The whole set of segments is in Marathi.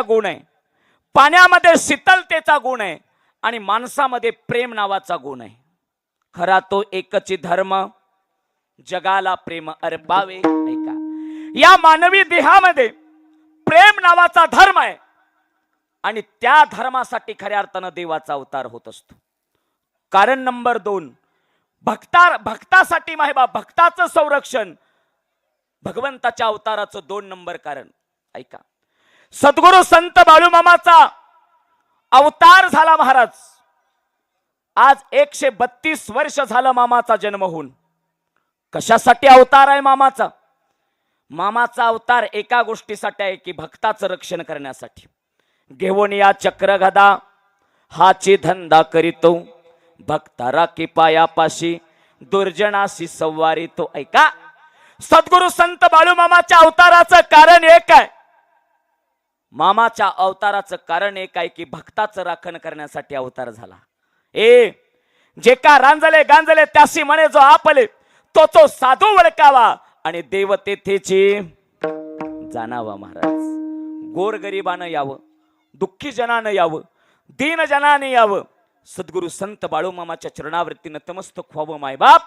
नावाचा गुण आहे. पाण्यामध्ये शीतलतेचा गुण आहे आणि माणसामध्ये प्रेम नावाचा गुण आहे. खरा तो एकची धर्म जगाला प्रेम अर्पावे ऐका या मानवी देहामध्ये प्रेम नावाचा धर्म आहे आणि त्या धर्मासाठी खऱ्या अर्थानं देवाचा अवतार होत असतो. कारण नंबर दोन भक्ता भक्तासाठी माहिबा भक्ताचं संरक्षण भगवंताच्या अवताराचं दोन नंबर कारण. ऐका. सद्गुरु संत बाळूमामाचा अवतार झाला महाराज. आज एकशे बत्तीस वर्ष झालं मामाचा जन्म होऊन. कशासाठी अवतार आहे मामाचा? मामाचा अवतार एका गोष्टीसाठी आहे की भक्ताचं रक्षण करण्यासाठी. घेऊन या चक्रगदा हाची धंदा करीतो भक्तारा की पायापाशी दुर्जनाशी संवारितो. ऐका सद्गुरु संत बाळूमामाच्या अवताराचं कारण एक आहे. मामाच्या अवताराचं कारण एक आहे की भक्ताचं राखण करण्यासाठी अवतार झाला. ए जे का रांजले गांजले त्याशी म्हणे जो आपले तो तो साधू वळकावा आणि देव तेथेची जाणावा महाराज. गोरगरिबानं यावं दुःखी जनानं यावं दीन जनाने यावं. सद्गुरु संत बाळूमामाच्या चरणावृत्तीनं नतमस्तक व्हावं मायबाप.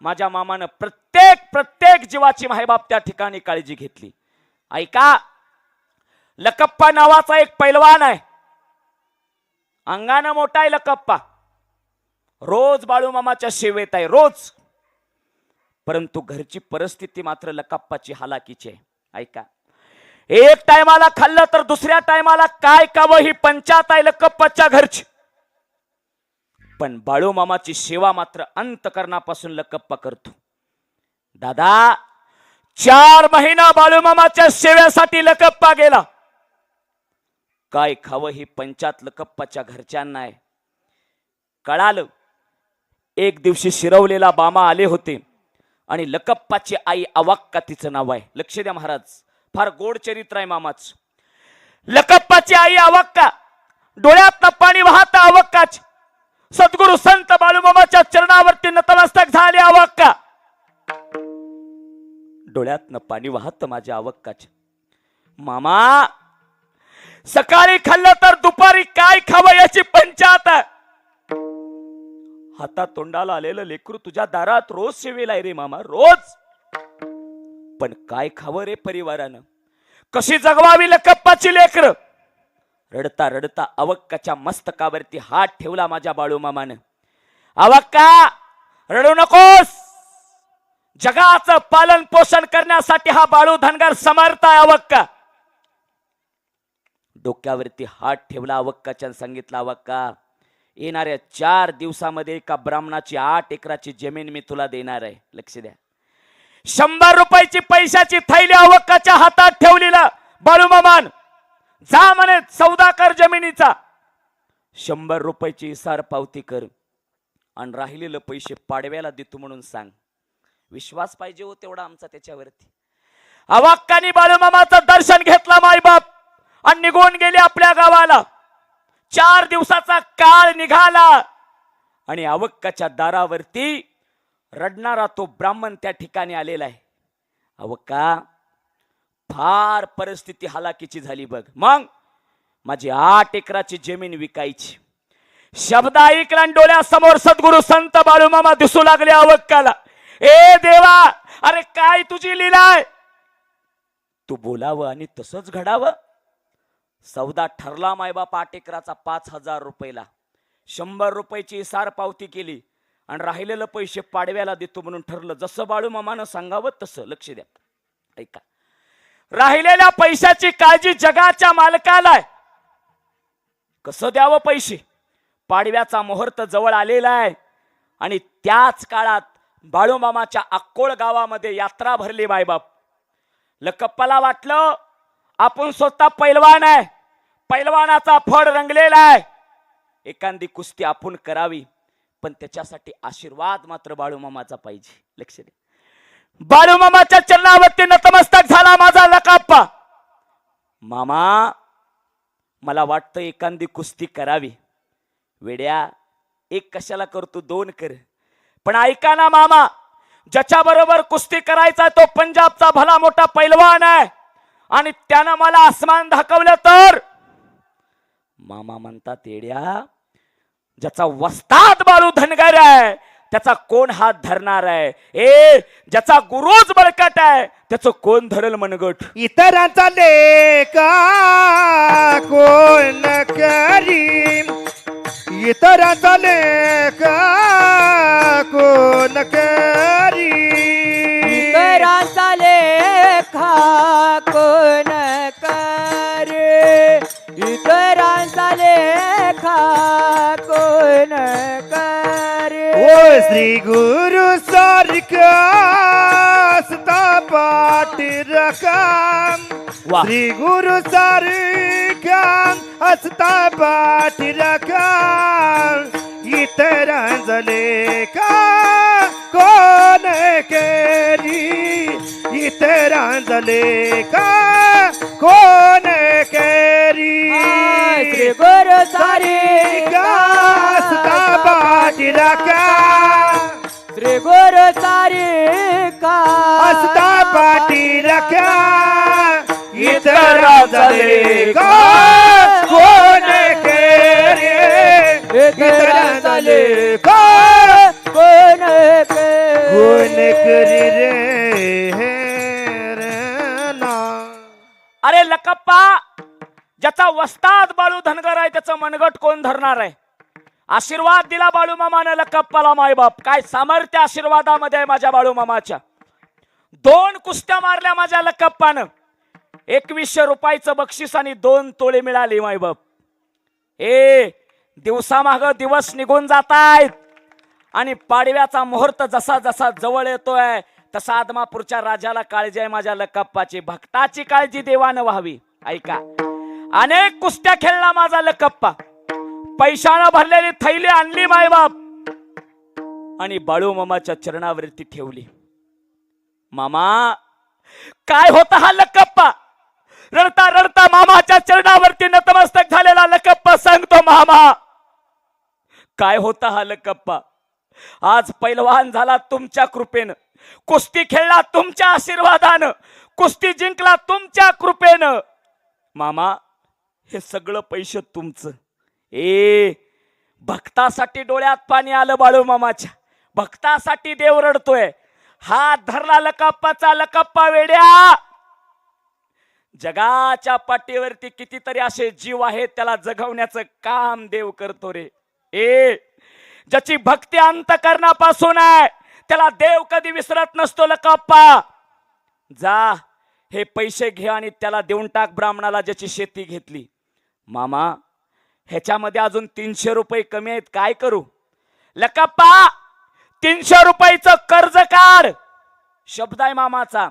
माझ्या मामानं प्रत्येक प्रत्येक जीवाची मायबाप त्या ठिकाणी काळजी घेतली. ऐका लकप्पा नावाचा एक पैलवान आहे. अंगानं मोठा आहे लकप्पा. रोज बाळूमामाच्या सेवेत आहे रोज. परंतु घरची परिस्थिती मात्र लकप्पाची हालाकीची आहे. ऐका. एक टायमाला खाल्लं तर दुसऱ्या टायमाला काय कावं ही पंचायत आहे लकप्पाच्या घरची. पण बाळूमामाची सेवा मात्र अंतकरणापासून लकप्पा करतो. दादा चार महिना बाळूमामाच्या सेवेसाठी लकप्पा गेला. काय खावं ही पंचायत लकप्पाच्या घरच्यांना आहे. कळालं एक दिवशी शिरवलेला बामा आले होते आणि लकप्पाची आई अवाक्का तिचं नाव आहे. लक्ष द्या महाराज फार गोड चरित्र आहे मामाच. लकप्पाची आई अवाक्का डोळ्यात पाणी वाहता अवक्काच. सद्गुरु संत बाळूमामाच्या चरणावरती नतमस्तक झाले अवक्का. डोळ्यातनं पाणी वाहत माझ्या अवक्काच. मामा सकाळी खाल्लं तर दुपारी काय खावं याची पंचायत आहे. हातात तोंडाला आलेलं लेकरू तुझ्या दारात रोज सेवेला आहे रे मामा रोज. पण काय खावं रे परिवारानं? कशी जगवावी लकप्पाची लेकर? रडता रडता अवक्काच्या मस्तकावरती हात ठेवला माझ्या बाळू मामानं. अवक्का रडू नकोस. जगाचं पालन पोषण करण्यासाठी हा बाळू धनगर समर्थ आहे अवक्का. डोक्यावरती हात ठेवला अवक्काच्या सांगितला अवक्का येणाऱ्या चार दिवसामध्ये एका ब्राह्मणाची आठ एकराची जमीन मी तुला देणार आहे. लक्ष द्या. शंभर रुपयाची पैशाची थैली अवक्काच्या हातात ठेवलेला. बाळूमामान जा म्हणे सौदा कर जमिनीचा. शंभर रुपयाची इसार पावती कर आणि राहिलेलं पैसे पाडव्याला देतो म्हणून सांग. विश्वास पाहिजे हो तेवढा आमचा त्याच्यावरती. अवाक्कानी बाळूमामाचं दर्शन घेतला मायबाप. आणि निघून गेले आपल्या गावाला. चार दिवसाचा काळ निघाला. आणि अवक्काच्या दारावरती रडणारा तो ब्राह्मण त्या ठिकाणी आलेला आहे. अवक्का फार परिस्थिती हालाकीची झाली बघ. मग माझी आठ एकराची जमीन विकायची. शब्द ऐकला डोळ्यासमोर सद्गुरु संत बाळूमामा दिसू लागले अवक्काला. ए देवा अरे काय तुझी लिलाय तू बोलावं आणि तसंच घडावं. सौदा ठरला मायबाप आटेकराचा पाच हजार रुपयेला. शंभर रुपयाची सार पावती केली आणि राहिलेलं पैसे पाडव्याला देतो म्हणून ठरलं. जसं बाळू मामानं सांगावं तसं लक्ष द्या. ऐका. राहिलेल्या पैशाची काळजी जगाच्या मालकाला आहे. कसं द्यावं पैसे? पाडव्याचा मुहूर्त जवळ आलेला आहे. आणि त्याच काळात बाळूमामाच्या अक्कोळ गावामध्ये यात्रा भरली मायबाप. लकप्पाला वाटलं आपण स्वतः पैलवान आहे. पैलवानाचा फड रंगलेला आहे. एखादी कुस्ती आपण करावी पण त्याच्यासाठी आशीर्वाद मात्र बाळूमामाचा पाहिजे. लक्ष द्या बाळूमामाच्या चरणावरती नतमस्तक झाला माझा लकाप्पा. मामा मला वाटतं एखादी कुस्ती करावी. वेड्या एक कशाला करतो दोन कर. पण ऐका ना मामा ज्याच्या बरोबर कुस्ती करायचा तो पंजाबचा भला मोठा पैलवान आहे. आणि त्यानं मला आसमान दाखवलं तर मामा म्हणतात येड्या ज्याचा वस्ताद बाळू धनगर आहे त्याचा कोण हात धरणार आहे? ए ज्याचा गुरुच बळकट आहे त्याचं कोण धरल मनगट? इतरांचा लेका कोण करी इतरांचा लेका श्री गुरु सारखा असता पाठी रकाम वा. श्री गुरु सारखा असता पाठी रकाम इतरांजले का? कोण केली? इतरांजले का? कोण केली? श्री गुरु सारी असता पाठी रकाम श्री गुरु सारी का? असता पाठी रख्या इतरा कोण केरे इतरा झाले का कोण कोण करी रे हे रे ना. अरे लकप्पा ज्याचा वस्ताद बाळू धनगर आहे त्याचं मनगट कोण धरणार आहे? आशीर्वाद दिला बाळू मामानं लकप्पाला मायबाप. काय सामर्थ्य आशीर्वादामध्ये आहे माझ्या बाळू मामाच्या. दोन कुस्त्या मारल्या माझ्या लकप्पानं एकवीसशे रुपयाचं बक्षीस आणि दोन तोळे मिळाले मायबाप. ए दिवसामाग दिवस निघून जात आहेत आणि पाडव्याचा मुहूर्त जसा जसा जवळ येतोय तसा आदमापूरच्या राजाला काळजी आहे माझ्या लकप्पाची भक्ताची काळजी देवानं व्हावी. ऐका. अनेक कुस्त्या खेळला माझा लकप्पा पैशानं भरलेली थैली आणली मायबाप. आणि बाळू मामाच्या चरणावरती ठेवली. मामा काय होता हा लकप्पा? रडता रडता मामाच्या चरणावरती नतमस्तक झालेला लकप्पा सांगतो मामा. काय होता हा लकप्पा? आज पैलवान झाला तुमच्या कृपेनं. कुस्ती खेळला तुमच्या आशीर्वादानं. कुस्ती जिंकला तुमच्या कृपेनं. मामा हे सगळं पैसे तुमचं. ए भक्तासाठी डोळ्यात पाणी आलं बाळू मामाच्या. भक्तासाठी देव रडतोय. हात धरला लकाप्पाचा लकाप्पा वेड्या. जगाच्या पाठीवरती कितीतरी असे जीव आहेत त्याला जगवण्याचं काम देव करतो रे. ए ज्याची भक्ती अंतकरणापासून आहे त्याला देव कधी विसरत नसतो लकाप्पा. जा हे पैसे घे आणि त्याला देऊन टाक ब्राह्मणाला ज्याची शेती घेतली. मामा ह्याच्यामध्ये अजून तीनशे रुपये कमी आहेत. काय करू? लकाप्पा तीनशे रुपयाचं कर्ज काढ. शब्द आहे मामाचा.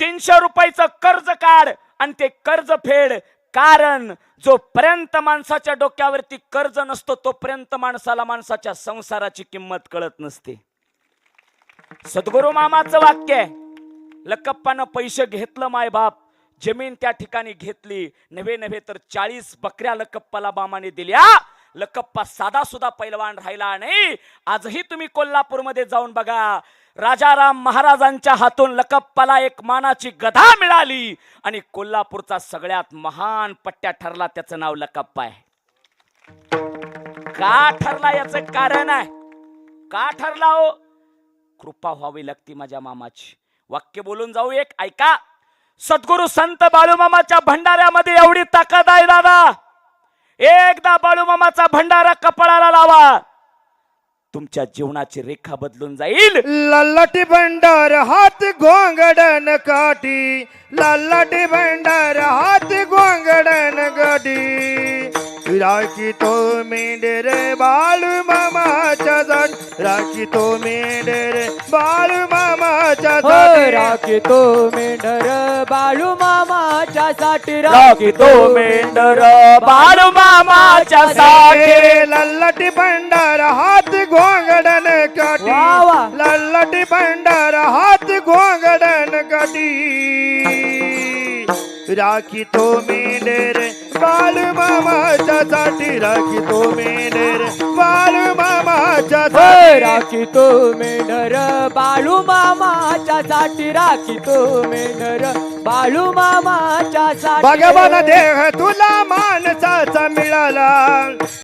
तीनशे रुपयाचं कर्ज काढ आणि ते कर्ज फेड. कारण जोपर्यंत माणसाच्या डोक्यावरती कर्ज नसतो तोपर्यंत माणसाला माणसाच्या संसाराची किंमत कळत नसते. सद्गुरू मामाचं वाक्य आहे. लकप्पानं पैसे घेतलं माय बाप जमीन त्या ठिकाणी घेतली. नव्हे नव्हे तर चाळीस बकऱ्या लकप्पाला बामाने दिल्या. लकप्पा साधा सुद्धा पैलवान राहिला नाही. आजही तुम्ही कोल्हापूरमध्ये जाऊन बघा. राजाराम महाराजांच्या हातून लकप्पाला एक मानाची गधा मिळाली. आणि कोल्हापूरचा सगळ्यात महान पट्ट्या ठरला त्याचं नाव लकप्पा आहे. का ठरला याचं कारण आहे? का ठरला हो? कृपा व्हावी लागती माझ्या मामाची. वाक्य बोलून जाऊ एक. ऐका. सद्गुरु संत बाळूमामाच्या भंडाऱ्यामध्ये एवढी ताकद आहे दादा. एकदा बाळूमामाचा भंडारा कपाळाला लावा. तुमच्या जीवनाची रेखा बदलून जाईल. लल्लटी भंडार हात गोंगडन काठी लल्लटी भंडार हात गोंगडन गाठी. राखी तो मेंढरे बाळू मामाच्या जाण राखी तो मेंढरे बाळू मामाच्या हो जाण राखी तो मेंढर बाळू मामाच्या साठी राखी तो मेंढर बाळू मामाच्या साठी लल्लटी भंडार हात गोंगडन काठी. वा वा. लल्लटी भंडार हात गोंगडन काठी. राखी तो मेंढेर बाळू मामाच्या साठी राखी तो मेंढेर. बाळू मामाच्या साठी राखी तो मेंढर. बाळू मामाच्या साठी राखी तो मेंढर. बाळू मामाच्या साठी भगवान देह तुला माणसाचा मिळाला.